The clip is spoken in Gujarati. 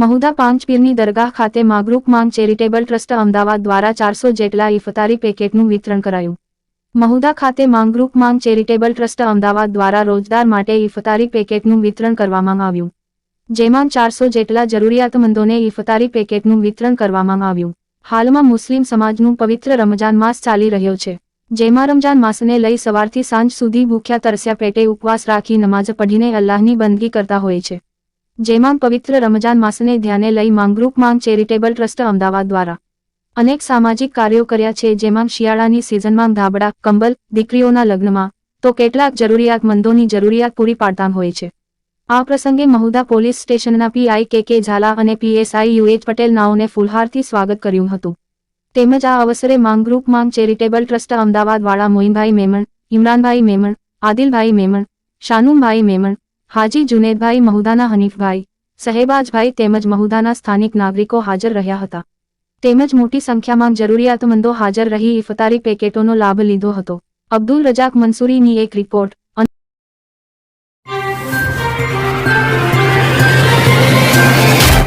મહુદા પાંચપીરની દરગાહ ખાતે માગરૂપ માંગ ચેરિટેબલ ટ્રસ્ટ અમદાવાદ દ્વારા ચારસો જેટલા ઇફતારી પેકેટનું વિતરણ કરાયું. મહુદા ખાતે માંગરૂપ માંગ ચેરિટેબલ ટ્રસ્ટ અમદાવાદ દ્વારા રોજદાર માટે ઇફતારી પેકેટનું વિતરણ કરવામાં આવ્યું. જેમાં ચારસો જેટલા જરૂરિયાતમંદોને ઇફતારી પેકેટનું વિતરણ કરવામાં આવ્યું. હાલમાં મુસ્લિમ સમાજનું પવિત્ર રમજાન માસ ચાલી રહ્યો છે. જેમાં રમજાન માસને લઈ સવારથી સાંજ સુધી ભૂખ્યા તરસ્યા પેટે ઉપવાસ રાખી નમાઝ પઢીને અલ્લાહની બંદગી કરતા હોય છે. જેમાં પવિત્ર રમજાન માસને ધ્યાને લઈ માંગરૂપ માંગ ચેરિટેબલ ટ્રસ્ટ અમદાવાદ દ્વારા અનેક સામાજિક કાર્યો કર્યા છે જેમાં શિયાળાની સિઝનમાં ધાબડા કંબલ, દીકરીઓના લગ્નમાં તો કેટલાક જરૂરિયાતમંદોની જરૂરિયાત પૂરી પાડતા હોય છે. આ પ્રસંગે મહુદા પોલીસ સ્ટેશનના પીઆઈ કે કે ઝાલા અને પીએસઆઈ યુએચ પટેલ નાઓને ફુલહારથી સ્વાગત કર્યું હતું. તેમજ આ અવસરે માંગરૂપ માંગ ચેરિટેબલ ટ્રસ્ટ અમદાવાદવાળા મોઇનભાઈ મેમણ, ઇમરાનભાઈ મેમણ, આદિલભાઈ મેમણ, શાનુમભાઈ મેમણ હાજી જુનેદભાઈ મહુદાના હનીફભાઈ, સહેબાજભાઈ તેમજ મહુદાના સ્થાનિક નાગરિકો હાજર રહ્યા હતા. તેમજ મોટી સંખ્યામાં જરૂરિયાતમંદો હાજર રહી ઇફતારી પેકેટોનો લાભ લીધો હતો. અબ્દુલ રજાક મંસૂરીની એક રિપોર્ટ